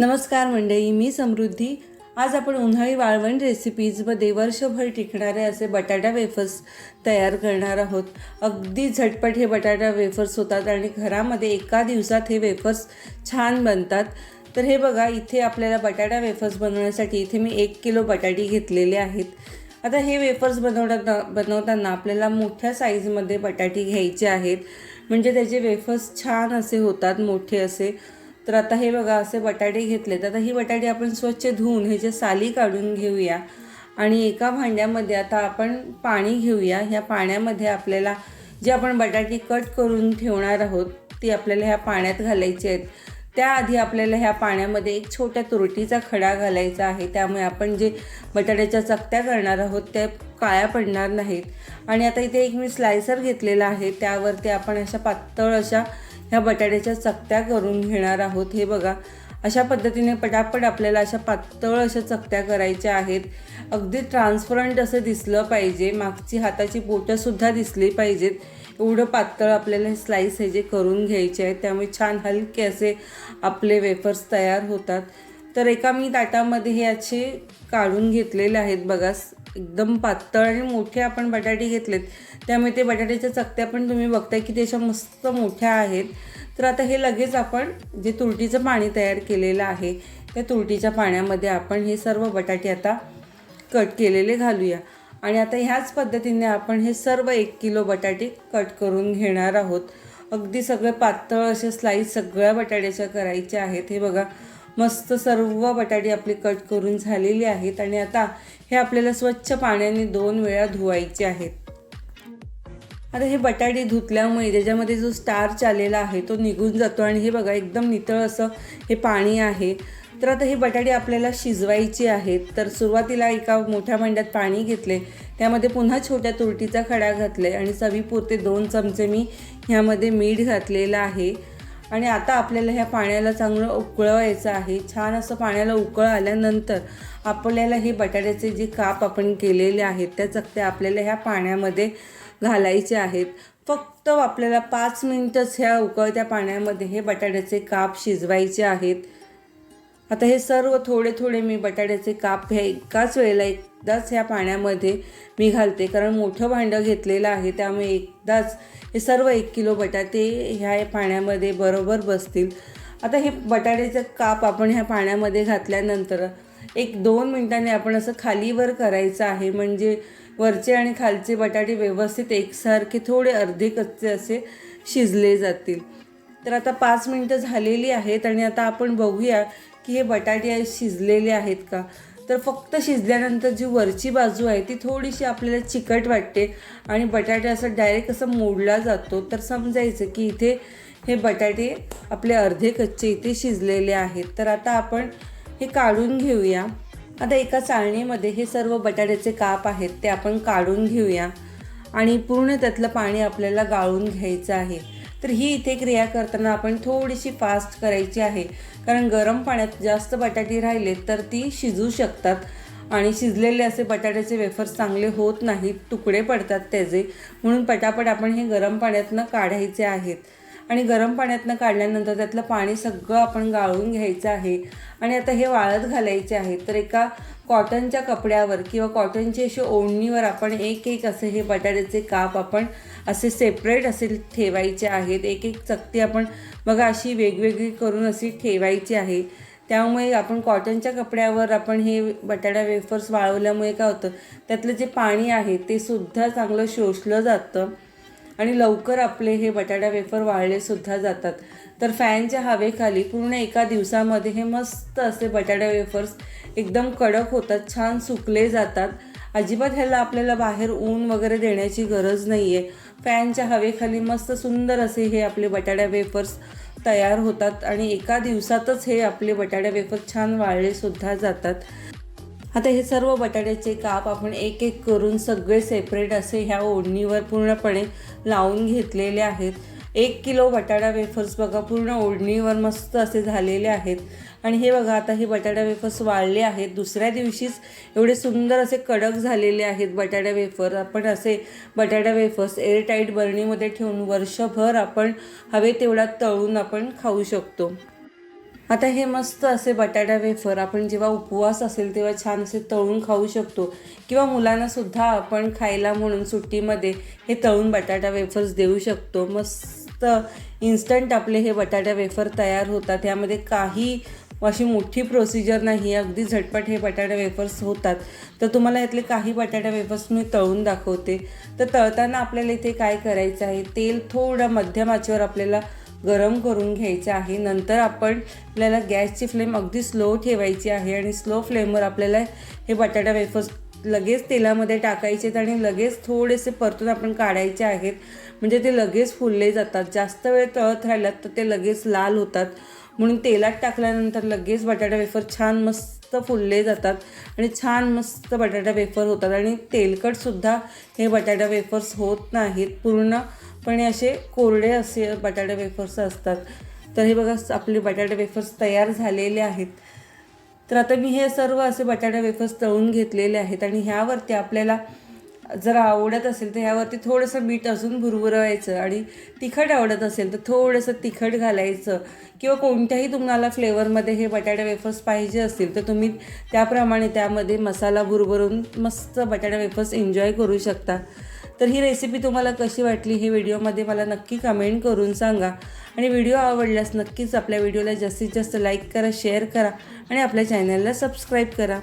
नमस्कार मंडळी मी समृद्धी. आज आपण उन्हाळी वाळवण रेसिपीजमध्ये वर्षभर टिकणारे असे बटाटा वेफर्स तयार करणार आहोत. अगदी झटपट हे बटाटा वेफर्स होतात आणि घरामध्ये एका दिवसात हे वेफर्स छान बनतात. तर हे बघा इथे आपल्याला बटाटा वेफर्स बनवण्यासाठी इथे मी एक किलो बटाटे घेतलेले आहेत. आता हे वेफर्स बनवताना बनवताना आपल्याला मोठ्या साईजमध्ये बटाटे घ्यायचे आहेत. म्हणजे त्याचे वेफर्स छान असे होतात मोठे असे. तर आता हे बघा असे बटाटे घेतलेत आता ही बटाटे आपण स्वच्छ धुवून ह्याचे साली काढून घेऊया आणि एका भांड्यामध्ये आता आपण पाणी घेऊया. ह्या पाण्यामध्ये आपल्याला जे आपण बटाटे कट करून ठेवणार आहोत ती आपल्याला ह्या पाण्यात घालायची आहेत. त्याआधी आपल्याला ह्या पाण्यामध्ये एक छोट्या तुरटीचा खडा घालायचा आहे. त्यामुळे आपण जे बटाट्याच्या चकत्या करणार आहोत त्या काळ्या पडणार नाहीत. आणि आता इथे एक मी स्लायसर घेतलेला आहे. त्यावरती आपण अशा पातळ अशा ह्या बटाट्याच्या चकत्या करून घेणार आहोत. हे बघा अशा पद्धतीने पटापट आपल्याला अशा पातळ अशा चकत्या करायच्या आहेत. अगदी ट्रान्सपरंट असं दिसलं पाहिजे. मागची हाताची बोटंसुद्धा दिसली पाहिजेत. एवढं पातळ आपल्याला स्लाईस हे जे करून घ्यायचे आहेत त्यामुळे छान हलके असे आपले वेफर्स तयार होतात. तर एका मी ताटामध्ये हे असे काढून घेतलेले आहेत. बघा एकदम पातळ आणि मोठे आपण बटाटे घेतलेत. त्यामुळे ते बटाट्याच्या चकत्या पण तुम्ही बघताय की त्याच्या मस्त मोठ्या आहेत. तर आता हे लगेच आपण जे तुरटीचं पाणी तयार केलेलं आहे त्या तुरटीच्या पाण्यामध्ये आपण हे सर्व बटाटे आता कट केलेले घालूया. आणि आता ह्याच पद्धतीने आपण हे सर्व एक किलो बटाटे कट करून घेणार आहोत. अगदी सगळे पातळ असे स्लाईस सगळ्या बटाट्याच्या करायच्या आहेत. हे बघा मस्त सर्व बटाटे आपले कट करून झालेले आहेत आणि आता हे आपल्याला स्वच्छ पाण्याने दोन वेळा धुवायचे आहेत. आता हे बटाटे धुतल्यामुळे त्याच्यामध्ये जो स्टार्च आलेला आहे तो निघून जातो आणि हे बघा एकदम नितळ असं हे पाणी आहे. तर आता हे बटाटे आपल्याला शिजवायचे आहेत. तर सुरुवातीला एका मोठ्या भांड्यात पाणी घेतले. त्यामध्ये पुन्हा छोट्या तुरटीचा खडा घातले आणि चवीपुरते दोन चमचे मी ह्यामध्ये मीठ घातलेलं आहे. आणि आता आपल्याला ह्या पाण्याला चांगलं उकळवायचं आहे. छान असं पाण्याला उकळ आल्यानंतर आपल्याला हे बटाट्याचे जे काप आपण केलेले आहेत त्या चकत्या आपल्याला ह्या पाण्यामध्ये घालायचे आहेत. फक्त आपल्याला पाच मिनटंच ह्या उकळत्या पाण्यामध्ये हे बटाट्याचे काप शिजवायचे आहेत. आता हे सर्व थोडे थोडे मी बटाट्याचे काप ह्या एकाच वेळेला एकदाच ह्या पाण्यामध्ये मी घालते. कारण मोठं भांडं घेतलेलं आहे त्यामुळे एकदाच हे सर्व एक किलो बटाटे ह्या पाण्यामध्ये बरोबर बसतील. आता हे बटाट्याचं काप आपण ह्या पाण्यामध्ये घातल्यानंतर एक दोन मिनटाने आपण असं खालीवर करायचं आहे. म्हणजे वरचे आणि खालचे बटाटे व्यवस्थित एकसारखे थोडे अर्धे कच्चे असे शिजले जातील. तर आता पाच मिनटं झालेली आहेत आणि आता आपण बघूया की हे बटाटे शिजलेले आहेत का? तर फक्त शिजल्यानंतर जी वरची बाजू आहे ती थोडीशी आपल्याला चिकट वाटते आणि बटाटे असं डायरेक्ट असं मोडला जातो. तर समजायचं की इथे हे बटाटे आपले अर्धे कच्चे इथे शिजलेले आहेत. तर आता आपण हे काढून घेऊया. आता एका चाळणीमध्ये हे सर्व बटाट्याचे काप आहेत ते आपण काढून घेऊया. आणि पूर्ण त्यातलं पाणी आपल्याला गाळून घ्यायचं आहे. तर ही इथे क्रिया करताना आपण थोडीशी फास्ट करायची आहे. कारण गरम पाण्यात जास्त बटाटे राहिले तर ती शिजू शकतात. आणि शिजलेले असे बटाट्याचे वेफर्स चांगले होत नाहीत तुकडे पडतात त्याचे. म्हणून पटापट आपण हे गरम पाण्यातनं काढायचे आहेत. आणि गरम पाण्यातनं काढल्यानंतर त्यातलं पाणी सगळं आपण गाळून घ्यायचं आहे. आणि आता हे वाळत घालायचे आहे तर एका कॉटनच्या कपड्यावर किंवा कॉटनची अशी ओढणीवर आपण एक एक असे हे बटाट्याचे काप आपण असे सेपरेट असे ठेवायचे आहेत. एक एक चकती आपण बघा अशी वेगवेगळी करून अशी ठेवायची आहे. त्यामुळे आपण कॉटनच्या कपड्यावर आपण हे बटाटा वेफर्स वाळवल्यामुळे काय होतं त्यातलं जे पाणी आहे ते सुद्धा चांगलं शोषलं जातं. आणि लवकर आपले हे बटाटा वेफर वाळलेसुद्धा जातात. तर फॅनच्या हवेखाली पूर्ण एका दिवसामध्ये हे मस्त असे बटाटा वेफर्स एकदम कडक होतात छान सुकले जातात. अजिबात ह्याला आपल्याला बाहेर ऊन वगैरे देण्याची गरज नाही आहे फॅनच्या हवेखाली मस्त सुंदर असे हे आपले बटाट्या वेफर्स तयार होतात आणि एका दिवसातच हे आपले बटाट्या वेफर छान वाळलेसुद्धा जातात. आता हे सर्व बटाट्याचे काप आपण एक एक करून सगळे सेपरेट असे ह्या ओढणीवर पूर्णपणे लावून घेतलेले आहेत. एक किलो बटाटा वेफर्स बघा पूर्ण ओढणीवर मस्त असे झालेले आहेत. आणि हे बघा आता हे बटाटा वेफर्स वाळले आहेत. दुसऱ्या दिवशीच एवढे सुंदर असे कडक झालेले आहेत बटाटा वेफर आपण असे बटाटा वेफर्स एअरटाईट बरणीमध्ये ठेवून वर्षभर आपण हवे तेवढा तळून आपण खाऊ शकतो. आता हे मस्त असे बटाटा वेफर आपण जेव्हा उपवास असेल तेव्हा छान असे तळून खाऊ शकतो. किंवा मुलांनासुद्धा आपण खायला म्हणून सुट्टीमध्ये हे तळून बटाटा वेफर्स देऊ शकतो. मस्त इन्स्टंट आपले हे बटाटा वेफर तयार होतात. यामध्ये काही अशी मोठी प्रोसिजर नाही अगदी झटपट हे बटाटा वेफर्स होतात. तर तुम्हाला यातले काही बटाटा वेफर्स मी तळून दाखवते. तर तळताना आपल्याला इथे काय करायचं आहे? तेल थोडं मध्यम आचेवर आपल्याला गरम करून घ्यायचं आहे. नंतर आपण आपल्याला गॅसची फ्लेम अगदी स्लो ठेवायची आहे आणि स्लो फ्लेमवर आपल्याला हे बटाटा वेफर्स लगेच तेलामध्ये टाकायचे आहेत आणि लगेच थोडेसे परतून आपण काढायचे आहेत. म्हणजे ते लगेच फुलले जातात. जास्त वेळ तळत राहिलात तर ते लगेच लाल होतात. म्हणून तेलात टाकल्यानंतर लगेच बटाटा वेफर छान मस्त फुलले जातात आणि छान मस्त बटाटा वेफर होतात आणि तेलकटसुद्धा हे बटाटा वेफर्स होत नाहीत. पूर्ण पण हे असे कोरडे असे बटाटे वेफर्स असतात. तर हे बघा आपले बटाटे वेफर्स तयार झालेले आहेत. तर आता मी हे सर्व असे बटाटा वेफर्स तळून घेतलेले आहेत आणि ह्यावरती आपल्याला जर आवडत असेल तर ह्यावरती थोडंसं मीठ अजून भुरभुरवायचं आणि तिखट आवडत असेल तर थोडंसं तिखट घालायचं किंवा कोणत्याही तुम्हाला फ्लेवरमध्ये हे बटाटा वेफर्स पाहिजे असतील तर तुम्ही त्याप्रमाणे त्यामध्ये मसाला भुरभरून मस्त बटाटा वेफर्स एन्जॉय करू शकता. तर ही रेसिपी तुम्हाला कशी वाटली हे व्हिडिओमध्ये मला नक्की कमेंट करून सांगा. आणि व्हिडिओ आवडल्यास नक्कीच आपल्या व्हिडिओला जास्तीत जास्त लाईक करा शेअर करा आणि आपल्या चॅनलला सबस्क्राईब करा.